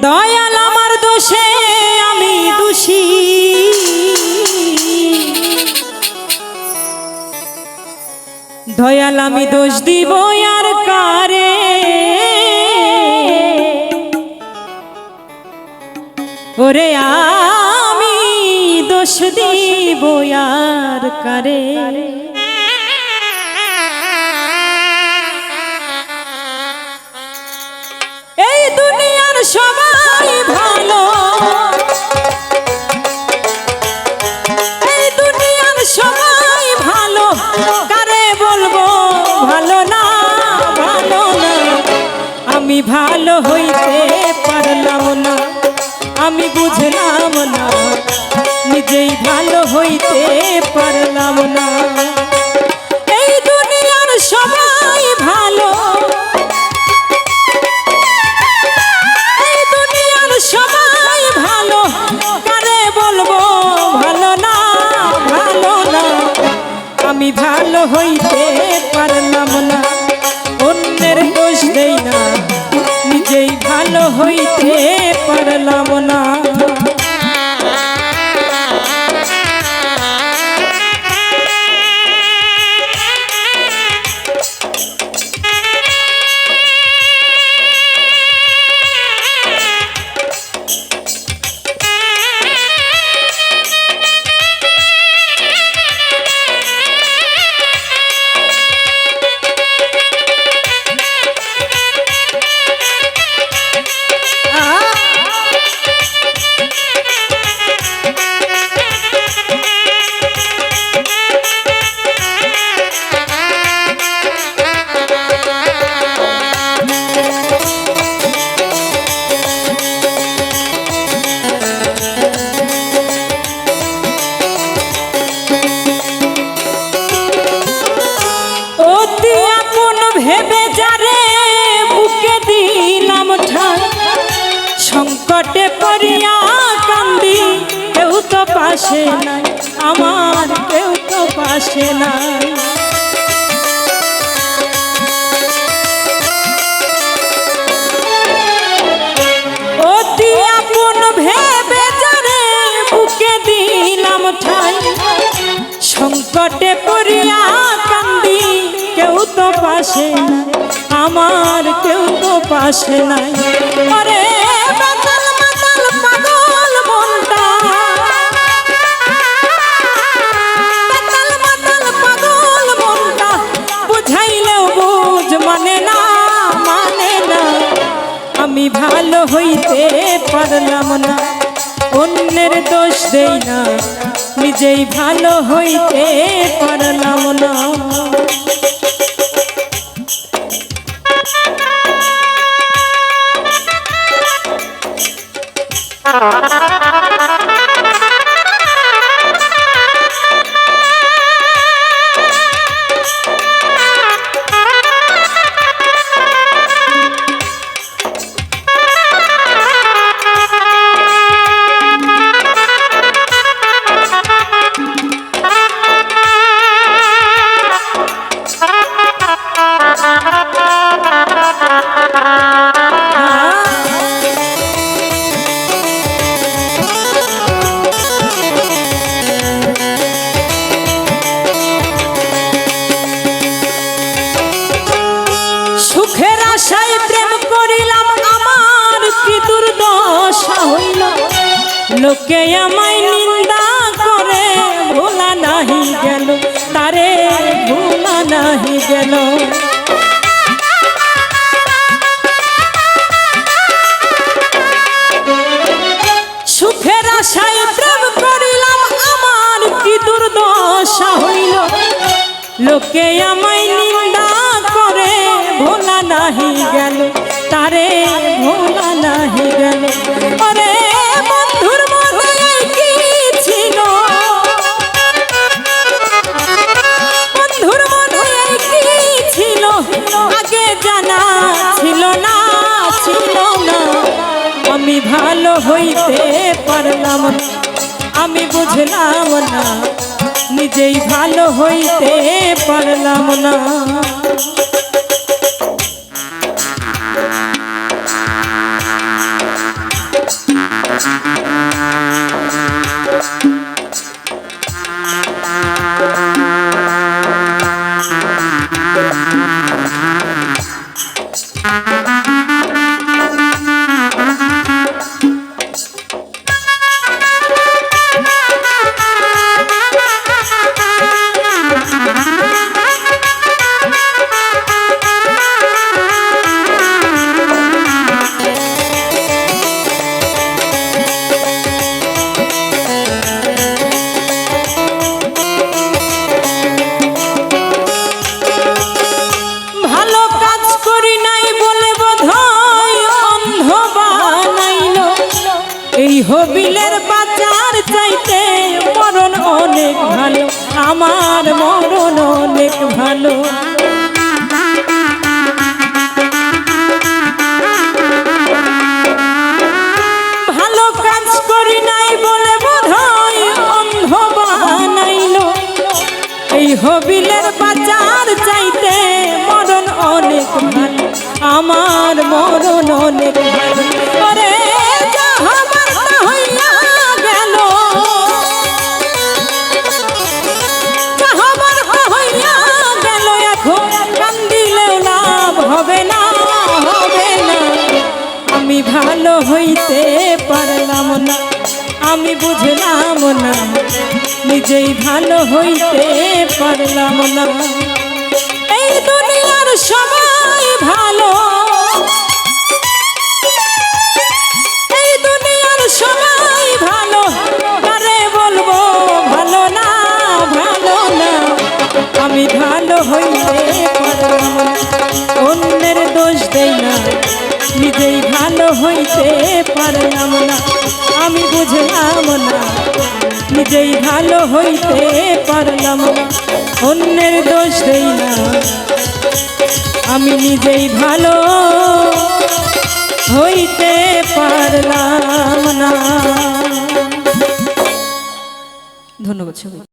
দয়াল আমার দোষে আমি দোষী। দয়াল আমি দোষ দিব আর কারে? ওরে আমি দোষ দিব আর কারে? হইতে পারলাম না। আমি বুঝলাম না, নিজেই ভালো হইতে পারলাম না। এই দুনিয়ার সবাই ভালো। এই দুনিয়ার সবাই ভালো। কারে বলব, ভালো না ভালো না। আমি ভালো হইতে পারলাম না। অন্যের হইতে দিলাম ঠাই। সংকটে পড়িয়া কান্দি কেউ তো পাশে আমার কেউ তো পাশে নাই। আমি ভালো হইতে পারলাম না। অন্যের দোষ দেই না। নিজেই ভালো হইতে পারলাম না। সুখের লোকে আমায় নিন্দা করে, ভোলা নাহি গেল, তারে ভোলা নাহি গেল। কি লোকে আমায় নিন্দা করে, ভোলা নাহি গেল, তারে ভোলা নাহি গেল। আরে বুঝলাম না আমি বুঝলাম না নিজেই ভালো হইতে পারলাম না হবিলের বাজার চাইতে মরণ অনেক ভালো, আমার মরণ অনেক ভালো। ভালো কাজ করি এই হবিলের বাজার চাইতে মরণ অনেক ভালো, আমার মরণ অনেক ভালো। হবে না হবে না। আমি ভালো হইতে পারলাম না, আমি বুঝলাম না। নিজেই ভালো হইতে পারলাম না। এই দুনিয়ার অন্যের দোষ দেই না। নিজেই ভালো হইতে পারলাম না। আমি বুঝলাম না। নিজেই ভালো হইতে পারলাম না। অন্যের দোষ দেই না। আমি নিজেই ভালো হইতে পারলাম না। ধন্যবাদ